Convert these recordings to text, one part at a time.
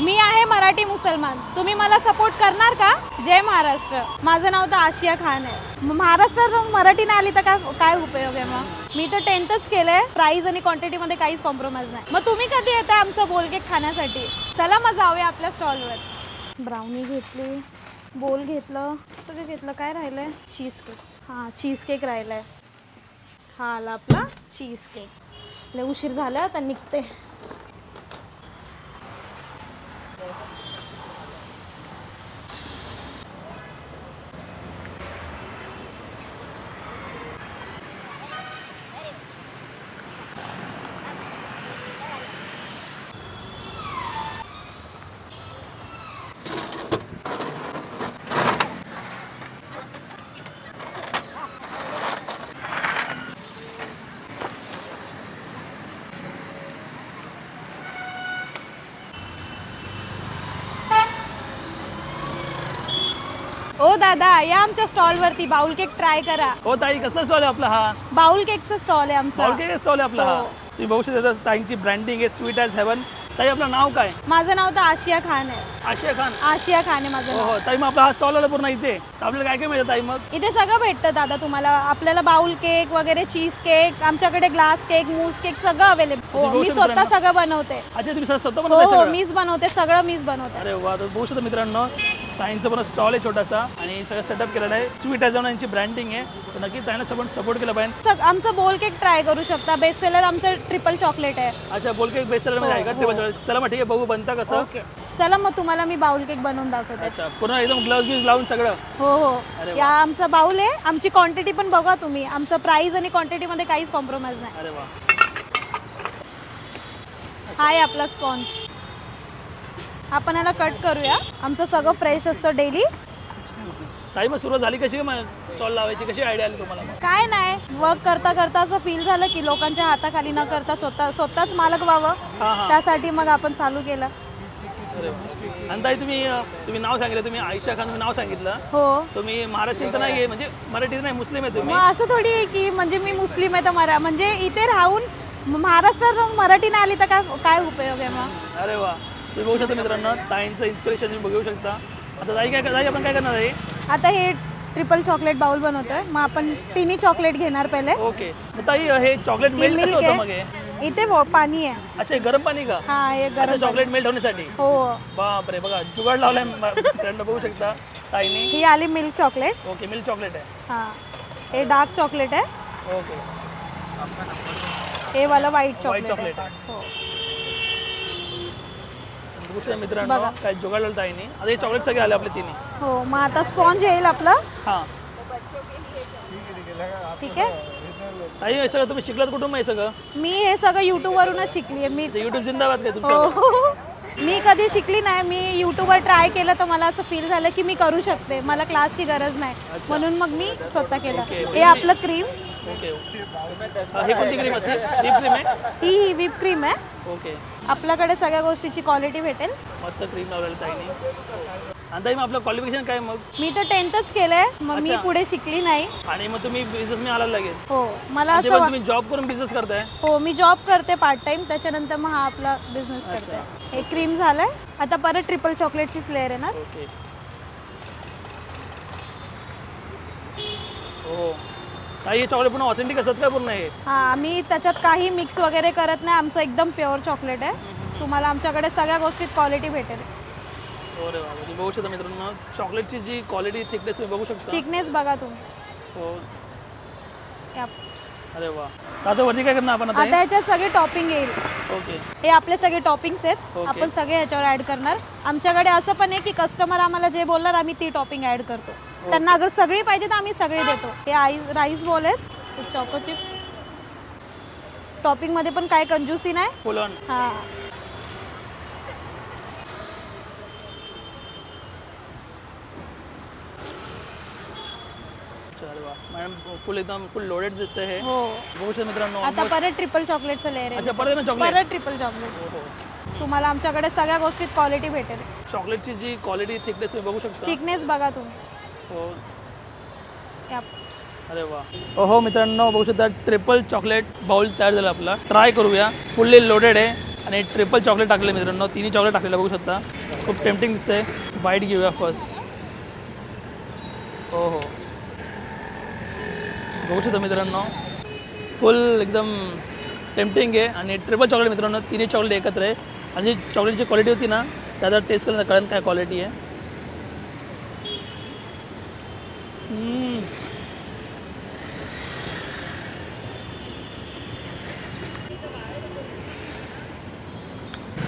मी आहे मराठी मुसलमान. तुम्ही मला सपोर्ट करणार का? जय महाराष्ट्र. माझं नाव तर आशिया खान आहे. महाराष्ट्रात मराठी नाही आली तर काय काय उपयोग आहे मग? मी तर टेन्थच केलंय. प्राईज आणि क्वांटिटीमध्ये काहीच कॉम्प्रोमाइज नाही. मग तुम्ही कधी येताय आमचं बोलकेक खाण्यासाठी? चला मग जाऊया आपल्या स्टॉलवर ब्राउनी घेतली बोल घेतलं. सगळं घेतलं. काय राहिलंय? चीज केक हां चीज केक राहिलाय. हा आला आपला चीज केक लय उशीर झाला तर निघते. ओ दादा या आमच्या स्टॉलवरती बाउल केक ट्राय करा. हो ताई कसला स्टॉल आहे आपला हा? बाउल केकचा स्टॉल आहे आमचा. बाउल केक स्टॉल आहे आपला हा. हो. तुम्ही बघू शकता ताईंची ब्रँडिंग आहे स्वीट ॲज हेवन ताई आपलं नाव काय? माझं नाव तर आशिया खान आहे. आशिया खान. आशिया खान आहे माझं हो नाव. हो ताई मग आपला हा स्टॉल आला पूर्ण इथे. तर आपल्याला काय काय मिळतं ताई मग? इथे सगळं भेटतं दादा तुम्हाला. आपल्याला बाउल केक वगैरे चीज केक आमच्याकडे ग्लास केक मूस केक सगळं अवेलेबल हो मी शकता स्वतः मित्रांनो. सगळं बनवते. अच्छा तुम्ही स्वतः हो बनवताय हो सगळं? मीच बनवते सगळं मीच बनवते. अरे वा तर बघू शकता मित्रांनो. ताईंचं पण स्टॉल आहे छोटासा. आणि सगळं सेटअप केलेलं आहे. स्वीट ॲज यांची ब्रँडिंग आहे. तर नक्की ताईंना सपोर्ट सपोर्ट केलं पाहिजे. सग- आमचं बोल केक ट्राय करू शकता. बेस्ट सेलर आमचं ट्रिपल चॉकलेट आहे. अच्छा बोल केक बेस्टमध्ये आहे का? हो, टेबल चला मग ठीक आहे बघू बनता कसं. ओके चला मग तुम्हाला मी बाउल केक बनवून दाखवते. अच्छा पूर्ण एकदम ग्लव्स गिव्स लावून सगळं. हो हो. या आमचा बाउल आहे. आमची क्वांटिटी पण बघा तुम्ही. आमचं प्राइस आणि क्वांटिटीमध्ये काहीच कॉम्प्रोमाइज नाही. अरे वा. हा आहे आपला स्पॉन्ज आपण याला कट करूया. आमचं सगळं फ्रेश असतं डेली ताई मग सुरुवात झाली कशी स्टॉल लावायची? कशी आयडिया आली तुम्हाला? काय नाही. वर्क करता करता असं फील झालं की लोकांच्या हाताखाली न करता स्वतः स्वतःच मालक व्हावं. हां हां. त्यासाठी मग आपण चालू केलं. अरे वा. आणि ताई तुम्ही अं, तुम्ही नाव सांगितलं. तुम्ही आयशा खान तुम्ही नाव सांगितलं. हो. तुम्ही महाराष्ट्रीयन तर नाही आहे म्हणजे मराठी नाही मुस्लिम आहे तुम्ही. मग असं थोडी आहे की म्हणजे मी मुस्लिम आहे तर मरा म्हणजे इथे राहून म- महाराष्ट्रात राहून मराठी नाही आली तर काय काय उपयोग आहे मग? अरे वा. तुम्ही बघू शकता मित्रांनो ताईंचं इन्स्पिरेशन तुम्ही बघू शकता. आता ताई काय ताई आपण काय करणार आहे? आता हे ट्रिपल चॉकलेट बाउल बनवतोय. मग आपण तिन्ही चॉकलेट घेणार पहिले. ओके. मग ताई हे चॉकलेट ती मेल्ट कसं मिल्क होतं मग हे? इथे वो- पाणी आहे. अच्छा हे गरम पाणी का? हा हे अच्छा गरम चॉकलेट मेल्ट होण्यासाठी. हो. बापरे बघा जुगाड लावलाय मित्रांनो बघू शकता ताईने. ही आली milk chocolate okay milk chocolate आहे. हा. हे डार्क चॉकलेट आहे. ओके. हे वाला व्हाईट चॉकलेट चॉकलेट आहे. हो. बघू मित्रांनो काय जुगाड लावलं ताईने आता हे चॉकलेट सगळे आले आपले तिन्ही हो मग आता स्पॉन्ज येईल आपलं. हां. ठीक आहे. ताई हे सगळं तुम्ही शिकलात कुठून हे सगळं? मी हे सगळं युट्यूबवरूनच शिकली आहे. मी युट्यूब जिंदाबाद काय हो. तुमचं मी कधी शिकली नाही. मी युट्यूबवर ट्राय केलं तर मला असं फील झालं की मी करू शकते. मला क्लासची गरज नाही. म्हणून मग मी स्वतः केलं. हे आपलं क्रीम ओके हा, हे कोणती क्रीम असते व्हिप क्रीम आहे? ही ही व्हिप क्रीम आहे. ओके आपल्याकडे सगळ्या गोष्टीची क्वालिटी भेटेल. मस्त क्रीम लावलेलं ताईने. आणि ताई मग आपलं क्वालिफिकेशन काय मग? मी तर टेन्थच केलंय. मग मी अच्छा. पुढे शिकली नाही. आणि मग तुम्ही बिझनेस मी आला लगेच. हो मला आणि ते असं पण वा- तुम्ही जॉब करून बिझनेस करताय? हो मी जॉब करते पार्ट टाइम त्याच्यानंतर मग हा आपला बिझनेस करते. हे क्रीम झालंय. आता परत ट्रिपल चॉकलेटचीच लेअर आहे ना ओके हो. हे चॉकलेट पूर्ण ऑथेंटिक असतात का पूर्ण हे? हा आम्ही त्याच्यात काही मिक्स वगैरे करत नाही. आमचं एकदम प्युअर चॉकलेट आहे. तुम्हाला आमच्याकडे सगळ्या गोष्टीत क्वालिटी भेटेल. हो रे बाबा तुम्ही बघू शकता मित्रांनो. चॉकलेटची जी क्वालिटी थिकनेस तुम्ही बघू शकता. थिकनेस बघा तुम्ही. हो. या- अरे वा. आता वरती काय करणार आपण आता आता याच्यात सगळे टॉपिंग येईल? ओके हे आपले सगळे टॉपिंग्स आहेत. आपण सगळे ह्याच्यावर ऍड करणार. आमच्याकडे असं पण आहे की कस्टमर आम्हाला जे बोलणार आम्ही ती टॉपिंग ऍड करतो. त्यांना अगर सगळी पाहिजे तर आम्ही सगळे देतो. हे आईस राईस बॉल आहेत. हे चॉको चिप्स टॉपिंगमध्ये पण काय कंजूसी नाही? हा. फुल एकदम फुल लोडेड दिसतंय हे. हो. बघू शकता मित्रांनो आता परत ट्रिपल चॉकलेटचं लेअर अच्छा आहे परत ना चॉकलेट परत ट्रिपल चॉकलेट हो हो. तुम्हाला आमच्याकडे सगळ्या गोष्टीत क्वालिटी भेटेल. चॉकलेटची जी क्वालिटी थिकनेस बघू शकता. थिकनेस बघा तुम्ही. हो. अरे वा. हो मित्रांनो बघू शकता ट्रिपल चॉकलेट बाउल तयार झाला आपला. ट्राय करूया. फुल्ली लोडेड आहे. आणि ट्रिपल चॉकलेट टाकले मित्रांनो. तिन्ही चॉकलेट टाकलेलं बघू शकता. खूप टेम्पटिंग दिसतंय. बाईट घेऊया फर्स्ट हो हो. बघू शकता मित्रांनो. फुल एकदम टेम्पटिंग आहे. आणि ट्रिपल चॉकलेट मित्रांनो तिन्ही चॉकलेट एकत्र आहे. आणि जी चॉकलेटची क्वालिटी होती ना त्याचा टेस्ट करून कळण काय क्वालिटी आहे.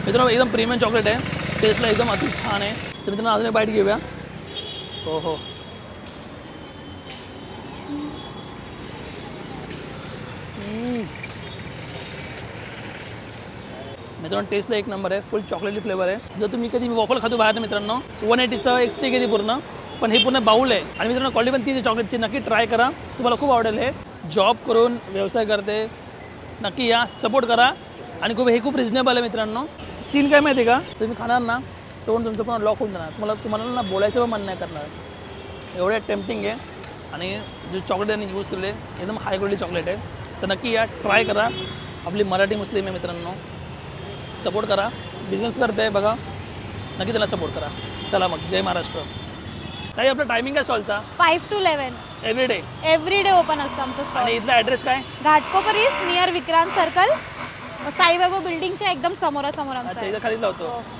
मित्रांनो एकदम प्रीमियम चॉकलेट आहे. टेस्टला एकदम अति छान आहे. तर मित्रांनो अजून एक बाईट घेऊया. हो हो. मित्रांनो टेस्टला एक नंबर आहे. फुल चॉकलेटी फ्लेवर आहे. जर तुम्ही कधी वॉफल खातो बाहेर मित्रांनो वन एटीचं एक स्टिक येते पूर्ण. पण हे पूर्ण बाऊल आहे. आणि मित्रांनो क्वालिटी पण तीच आहे चॉकलेटची नक्की ट्राय करा. तुम्हाला खूप आवडेल हे. जॉब करून व्यवसाय करते. नक्की या सपोर्ट करा. आणि खूप हे खूप रिजनेबल आहे मित्रांनो. सीन काय माहिती आहे का? तुम्ही खाणार ना तोंड तुमचं पण लॉक होऊन जाणार. तुम्हाला तुम्हाला ना बोलायचं पण मन नाही करणार. एवढे टेम्पटिंग आहे. आणि जे चॉकलेट यांनी यूज केले एकदम हाय क्वालिटी चॉकलेट आहे. तर नक्की या ट्राय करा. आपली मराठी मुस्लिम आहे मित्रांनो. सपोर्ट करा. बिझनेस करते बघा. नक्की त्याला सपोर्ट करा. चला मग. जय महाराष्ट्र. काही आपला टायमिंग काय स्टॉलचा five to eleven every day every day open असतं आमचं आणि स्टॉल इथला ॲड्रेस काय? Ghatkopar is near Vikrant circle Saibaba बिल्डिंगच्या एकदम समोरासमोर आमचं अच्छा आहे. इथं खालीच लावतो. हो.